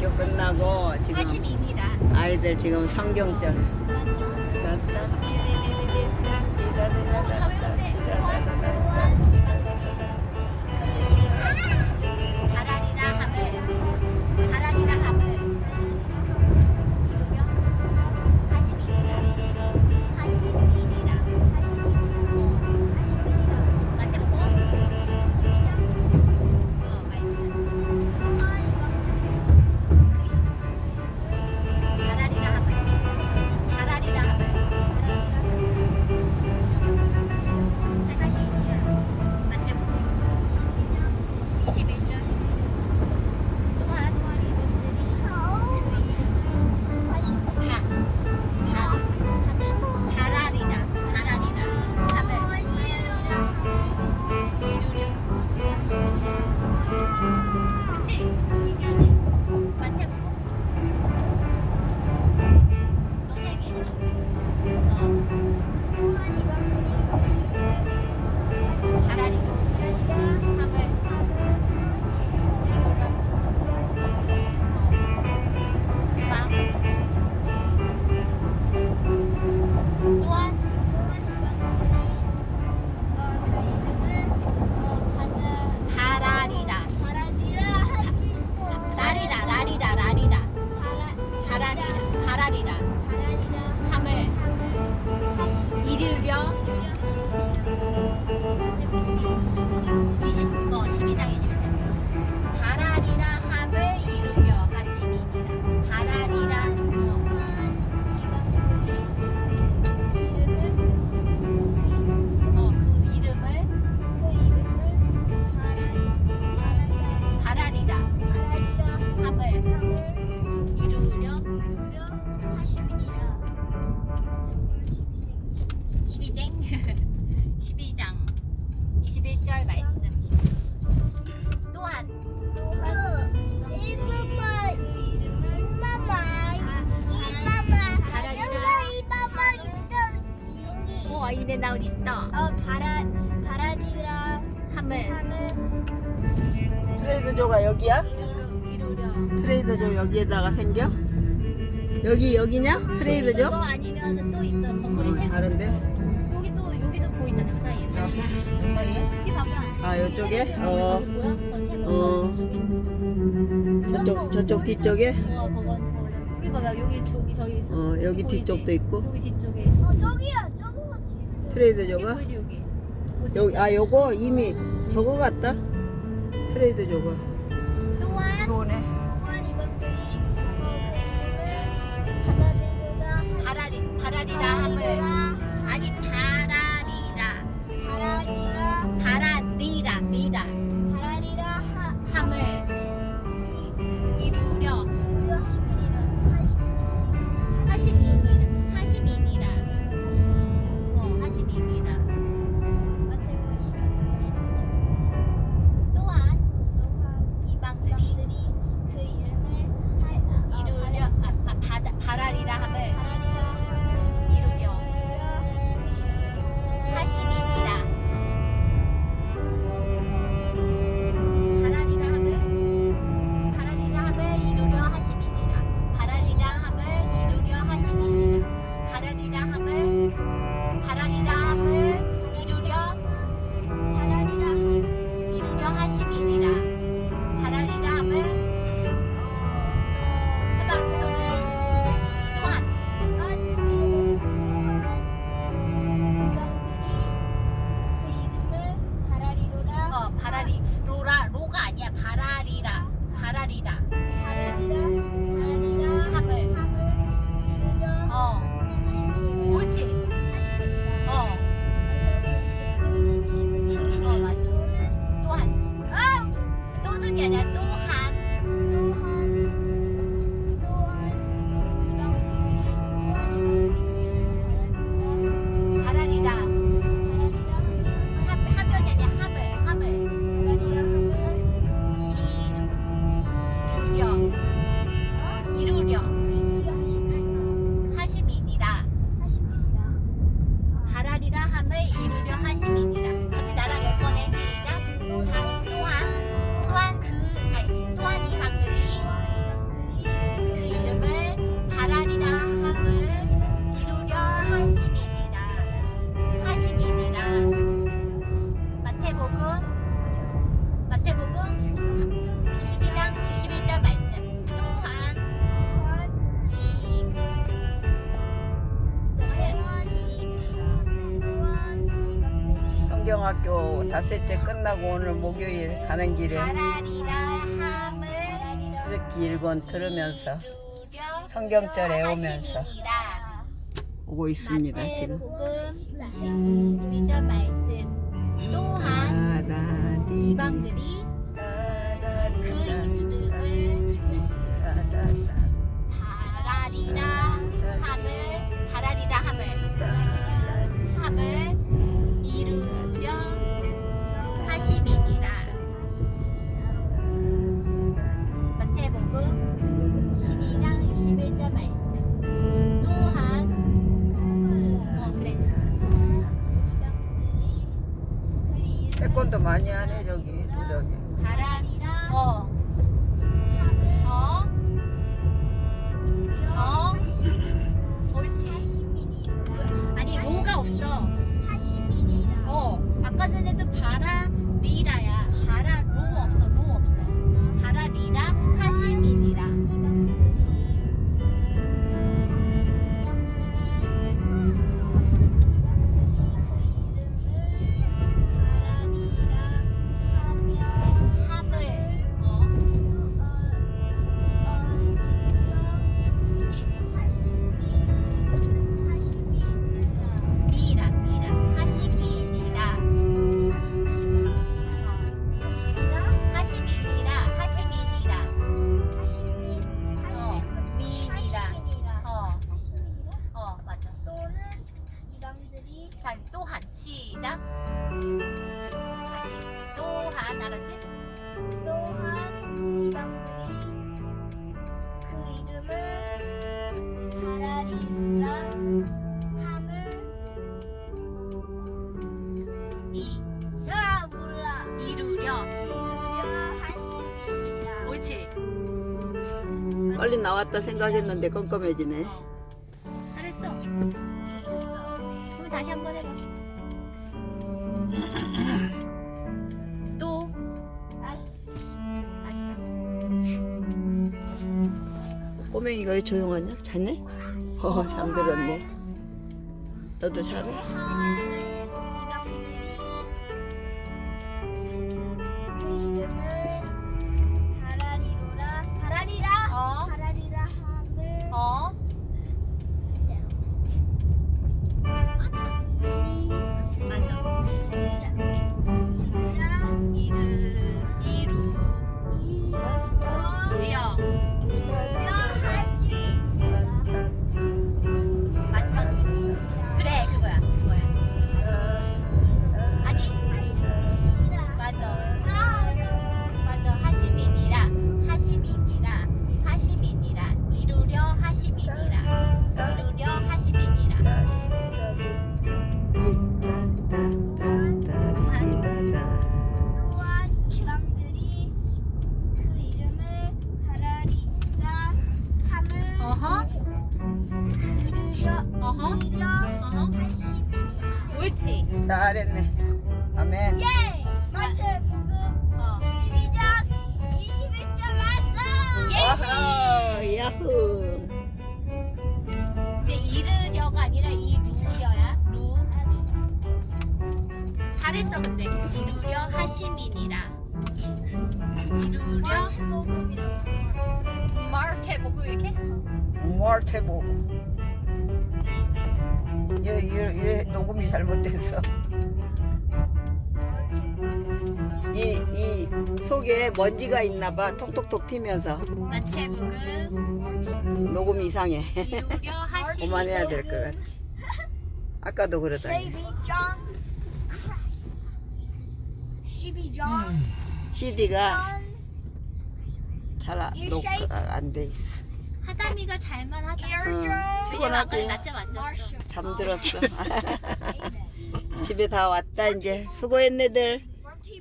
학교 끝나고 지금. 아이들 지금 성경절 바라리라 바라리라 바라리라 함을 이루려 21절 말씀 또한 어 이네 나온 있다 어 바라 바라디라 함을 트레이드조가 여기야? 이루려 트레이드조 여기에다가 생겨? 여기 여기냐? 이거 트레이드조? 아니면 또 있어 건물이 세 다른데? 아 이쪽에? 어. 어. 저 저쪽 저쪽 뒤쪽에? 저 여기 봐봐. 여기 저기 저기 어. 여기 보이지? 뒤쪽도 있고. 여기 뒤쪽에. 어 저기야. 제일 여기 트레이드조가? 보이지 여기? 아 요거? 이미 저거 같다? 트레이드조가 또한 좋네. 동안 이것들이 바라디라 바라리 바라리라 함을 고등학교 닷새째 끝나고 오늘 목요일 가는 길에 수수기 일권 들으면서 성경절 하심이니라. 오고 있습니다 지금. 마태복음 22절 말씀 또한 이방들이 그 태 옳지 빨리 나왔다 생각했는데 껌껌해지네. 잘했어 그럼 다시 한 번 해봐 또 다시 꼬맹이가 왜 조용하냐? 자네? 어 잠들었네. 너도 자네? 옳지 잘했네. 아멘. 예! 마태복음 어 12장 21절 말씀 예! 아하, 야후. 근데 이르려가 아니라 이루려야 루 잘했어 근데 이루려 하시민이라 이루려 마르테복음 이렇게 멀테보. 얘, 얘, 얘 녹음이 잘못됐어. 이, 이 속에 먼지가 있나 봐. 톡톡톡 튀면서 녹음이 이상해. 그만해야 될 것 같아. 아까도 그러더니. 12장 12장 CD가 잘안돼 있어. 하담이가 잘만 하다 응, 아까 피곤하지. 낮잠 안 잤어 잠들었어. 집에 다 왔다 이제 수고했네들.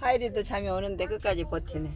하이리도 잠이 오는데 끝까지 버티네.